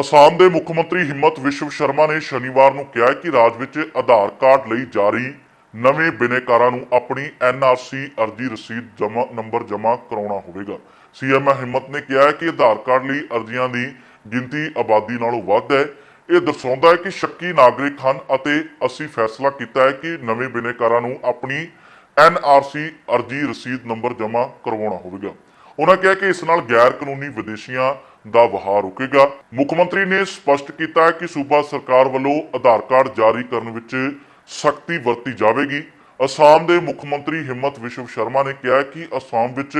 ਅਸਾਮ ਦੇ ਮੁੱਖ ਮੰਤਰੀ ਹਿੰਮਤ ਵਿਸ਼ਵ ਸ਼ਰਮਾ ਨੇ ਸ਼ਨੀਵਾਰ ਨੂੰ ਕਿਹਾ ਕਿ ਰਾਜ ਵਿੱਚ ਆਧਾਰ ਕਾਰਡ ਲਈ ਜਾਰੀ ਨਵੇਂ ਬਿਨੇਕਾਰਾਂ ਨੂੰ ਆਪਣੀ ਐਨਆਰਸੀ ਅਰਜੀ ਰਸੀਦ ਜਮਾ ਨੰਬਰ ਜਮ੍ਹਾਂ ਕਰਾਉਣਾ ਹੋਵੇਗਾ। ਸੀਐਮ ਹਿੰਮਤ ਨੇ ਕਿਹਾ ਹੈ ਕਿ ਆਧਾਰ ਕਾਰਡ ਲਈ ਅਰਜ਼ੀਆਂ ਦੀ ਗਿਣਤੀ ਆਬਾਦੀ ਨਾਲੋਂ ਵੱਧ ਹੈ। ਇਹ ਦਰਸਾਉਂਦਾ ਹੈ ਕਿ ਸ਼ੱਕੀ ਨਾਗਰਿਕ ਹਨ ਅਤੇ ਅਸੀਂ ਫੈਸਲਾ ਕੀਤਾ ਹੈ ਕਿ ਨਵੇਂ ਬਿਨੇਕਾਰਾਂ ਨੂੰ ਆਪਣੀ ਐਨਆਰਸੀ ਅਰਜੀ ਰਸੀਦ, ਨੰਬਰ ਜਮ੍ਹਾਂ ਕਰਵਾਉਣਾ ਹੋਵੇਗਾ। ਉਹਨਾਂ ਕਿਹਾ ਕਿ ਇਸ ਨਾਲ ਗੈਰ ਕਾਨੂੰਨੀ ਵਿਦੇਸ਼ੀਆਂ ਦਾ ਵਹਾਅ ਰੁਕੇਗਾ। ਮੁੱਖ ਮੰਤਰੀ ਨੇ ਸਪਸ਼ਟ ਕੀਤਾ ਕਿ ਸੂਬਾ ਸਰਕਾਰ ਵੱਲੋਂ ਆਧਾਰ ਕਾਰਡ ਜਾਰੀ ਕਰਨ ਵਿੱਚ ਸਖਤੀ ਵਰਤੀ ਜਾਵੇਗੀ। ਅਸਾਮ ਦੇ ਮੁੱਖ ਮੰਤਰੀ ਹਿੰਮਤ ਵਿਸ਼ਵ ਸ਼ਰਮਾ ਨੇ ਕਿਹਾ ਹੈ ਕਿ ਅਸਾਮ ਵਿੱਚ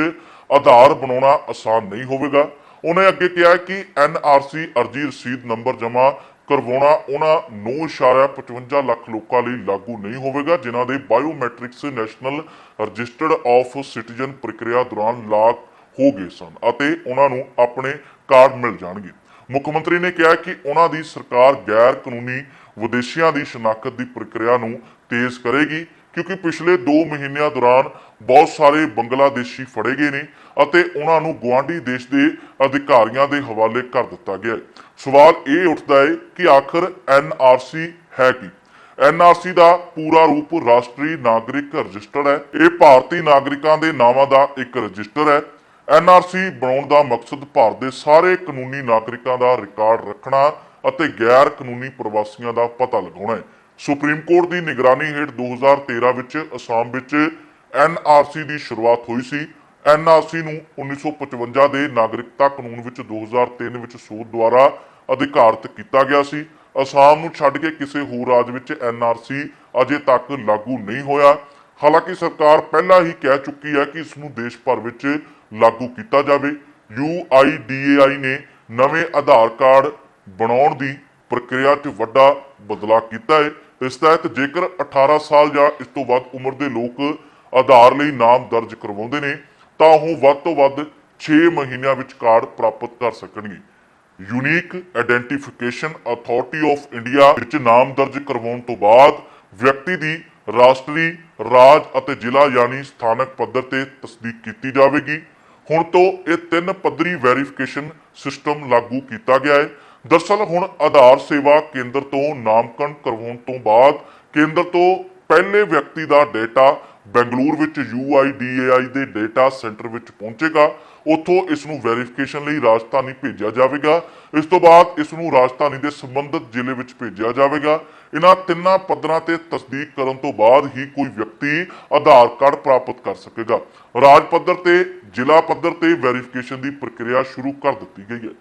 ਆਧਾਰ ਬਣਾਉਣਾ ਆਸਾਨ ਨਹੀਂ ਹੋਵੇਗਾ। ਉਹਨੇ ਅੱਗੇ ਕਿਹਾ ਹੈ ਕਿ ਐਨਆਰਸੀ ਅਰਜੀ ਰਸੀਦ ਨੰਬਰ ਜਮ੍ਹਾਂ ਕਰਵਾਉਣਾ ਉਹਨਾਂ 9.55 ਲੱਖ ਲੋਕਾਂ ਲਈ ਲਾਗੂ ਨਹੀਂ ਹੋਵੇਗਾ, ਜਿਨ੍ਹਾਂ ਦੇ biometrics national registered of citizen ਪ੍ਰਕਿਰਿਆ ਦੌਰਾਨ ਲਾਗ ਹੋ ਗਏ ਸਨ ਅਤੇ ਉਹਨਾਂ ਨੂੰ ਆਪਣੇ ਕਾਰਡ ਮਿਲ ਜਾਣਗੇ। ਮੁੱਖ ਮੰਤਰੀ ਨੇ ਕਿਹਾ ਕਿ ਉਹਨਾਂ ਦੀ ਸਰਕਾਰ ਗੈਰ ਕਾਨੂੰਨੀ ਵਿਦੇਸ਼ੀਆਂ ਦੀ ਸ਼ਨਾਖਤ ਦੀ ਪ੍ਰਕਿਰਿਆ ਨੂੰ ਤੇਜ਼ ਕਰੇਗੀ ਕਿਉਂਕਿ ਪਿਛਲੇ 2 ਮਹੀਨਿਆਂ ਦੌਰਾਨ ਬਹੁਤ ਸਾਰੇ ਬੰਗਲਾਦੇਸ਼ੀ ਫੜੇ ਗਏ ਨੇ ਅਤੇ ਉਹਨਾਂ ਨੂੰ ਗੁਆਂਢੀ ਦੇਸ਼ ਦੇ ਅਧਿਕਾਰੀਆਂ ਦੇ ਹਵਾਲੇ ਕਰ ਦਿੱਤਾ ਗਿਆ ਹੈ। ਸਵਾਲ ਇਹ ਉੱਠਦਾ ਹੈ ਕਿ ਆਖਰ ਐਨਆਰਸੀ ਹੈ ਕੀ? ਐਨਆਰਸੀ ਦਾ ਪੂਰਾ ਰੂਪ ਰਾਸ਼ਟਰੀ ਨਾਗਰਿਕ ਰਜਿਸਟਰ ਹੈ। ਇਹ ਭਾਰਤੀ ਨਾਗਰਿਕਾਂ ਦੇ ਨਾਵਾਂ ਦਾ ਇੱਕ ਰਜਿਸਟਰ ਹੈ। ਐਨਆਰਸੀ ਬਣਾਉਣ ਦਾ ਮਕਸਦ ਭਾਰਤ ਦੇ ਸਾਰੇ ਕਾਨੂੰਨੀ ਨਾਗਰਿਕਾਂ ਦਾ ਰਿਕਾਰਡ ਰੱਖਣਾ ਅਤੇ ਗੈਰ ਕਾਨੂੰਨੀ ਪ੍ਰਵਾਸੀਆਂ ਦਾ ਪਤਾ ਲਗਾਉਣਾ ਹੈ। ਸੁਪਰੀਮ ਕੋਰਟ ਦੀ ਨਿਗਰਾਨੀ ਹੇਠ 2013 ਵਿੱਚ ਅਸਾਮ ਵਿੱਚ ਐਨਆਰਸੀ ਦੀ ਸ਼ੁਰੂਆਤ ਹੋਈ ਸੀ। ਐਨਆਰਸੀ ਨੂੰ 1955 ਦੇ ਨਾਗਰਿਕਤਾ ਕਾਨੂੰਨ ਵਿੱਚ 2003 ਵਿੱਚ ਸੋਧ ਦੁਆਰਾ ਅਧਿਕਾਰਤ ਕੀਤਾ ਗਿਆ ਸੀ। ਅਸਾਮ ਨੂੰ ਛੱਡ ਕੇ ਕਿਸੇ ਹੋਰ ਰਾਜ ਵਿੱਚ ਐਨਆਰਸੀ ਅਜੇ ਤੱਕ ਲਾਗੂ ਨਹੀਂ ਹੋਇਆ। ਹਾਲਾਂਕਿ ਸਰਕਾਰ ਪਹਿਲਾਂ ਹੀ ਕਹਿ ਚੁੱਕੀ ਹੈ ਕਿ ਇਸ ਨੂੰ ਦੇਸ਼ ਭਰ ਵਿੱਚ ਲਾਗੂ ਕੀਤਾ ਜਾਵੇ। UIDAI ਨੇ ਨਵੇਂ ਆਧਾਰ ਕਾਰਡ ਬਣਾਉਣ ਦੀ ਪ੍ਰਕਿਰਿਆ 'ਚ ਵੱਡਾ ਬਦਲਾਅ ਕੀਤਾ ਹੈ। ਇਸ ਤਹਿਤ ਜੇਕਰ 18 ਸਾਲ ਜਾਂ ਇਸ ਤੋਂ ਵੱਧ ਉਮਰ ਦੇ ਲੋਕ ਆਧਾਰ ਲਈ ਨਾਮ ਦਰਜ ਕਰਵਾਉਂਦੇ ਨੇ, ਤਾਂ ਉਹ ਵੱਧ ਤੋਂ ਵੱਧ 6 ਮਹੀਨਿਆਂ ਵਿੱਚ ਕਾਰਡ ਪ੍ਰਾਪਤ ਕਰ ਸਕਣਗੇ। Unique identification authority of India ਵਿੱਚ ਨਾਮ ਦਰਜ ਕਰਵਾਉਣ ਤੋਂ ਬਾਅਦ ਵਿਅਕਤੀ ਦੀ ਰਾਸ਼ਟਰੀ, ਰਾਜ ਅਤੇ ਜ਼ਿਲ੍ਹਾ ਯਾਨੀ ਸਥਾਨਕ ਪੱਧਰ ਤੇ ਤਸਦੀਕ ਕੀਤੀ ਜਾਵੇਗੀ। ਹੁਣ ਤੋਂ ਇਹ ਤਿੰਨ ਪੱਧਰੀ ਵੈਰੀਫਿਕੇਸ਼ਨ ਸਿਸਟਮ ਲਾਗੂ ਕੀਤਾ ਗਿਆ ਹੈ। ਦਰਸਲ ਹੁਣ ਆਧਾਰ ਸੇਵਾ ਕੇਂਦਰ ਤੋਂ ਨਾਮਕਰਨ ਕਰਵਾਉਣ ਤੋਂ ਬਾਅਦ ਕੇਂਦਰ ਤੋਂ ਪਹਿਲੇ ਵਿਅਕਤੀ ਦਾ ਡੇਟਾ ਬੈਂਗਲੁਰੂ ਵਿੱਚ UIDAI ਦੇ ਡੇਟਾ ਸੈਂਟਰ ਵਿੱਚ ਪਹੁੰਚੇਗਾ। ਉੱਥੋਂ ਇਸ ਨੂੰ ਵੈਰੀਫਿਕੇਸ਼ਨ ਲਈ ਰਾਜਧਾਨੀ ਭੇਜਿਆ ਜਾਵੇਗਾ। ਇਸ ਤੋਂ ਬਾਅਦ ਇਸ ਨੂੰ ਰਾਜਧਾਨੀ ਦੇ ਸੰਬੰਧਿਤ ਜ਼ਿਲ੍ਹੇ ਵਿੱਚ ਭੇਜਿਆ ਜਾਵੇਗਾ। ਇਹਨਾਂ ਤਿੰਨਾਂ ਪੱਧਰਾਂ ਤੇ ਤਸਦੀਕ ਕਰਨ ਤੋਂ ਬਾਅਦ ਹੀ ਕੋਈ ਵਿਅਕਤੀ ਆਧਾਰ ਕਾਰਡ ਪ੍ਰਾਪਤ ਕਰ ਸਕੇਗਾ। ਰਾਜ ਪੱਧਰ ਤੇ ਜ਼ਿਲ੍ਹਾ ਪੱਧਰ ਤੇ ਵੈਰੀਫਿਕੇਸ਼ਨ ਦੀ ਪ੍ਰਕਿਰਿਆ ਸ਼ੁਰੂ ਕਰ ਦਿੱਤੀ ਗਈ ਹੈ।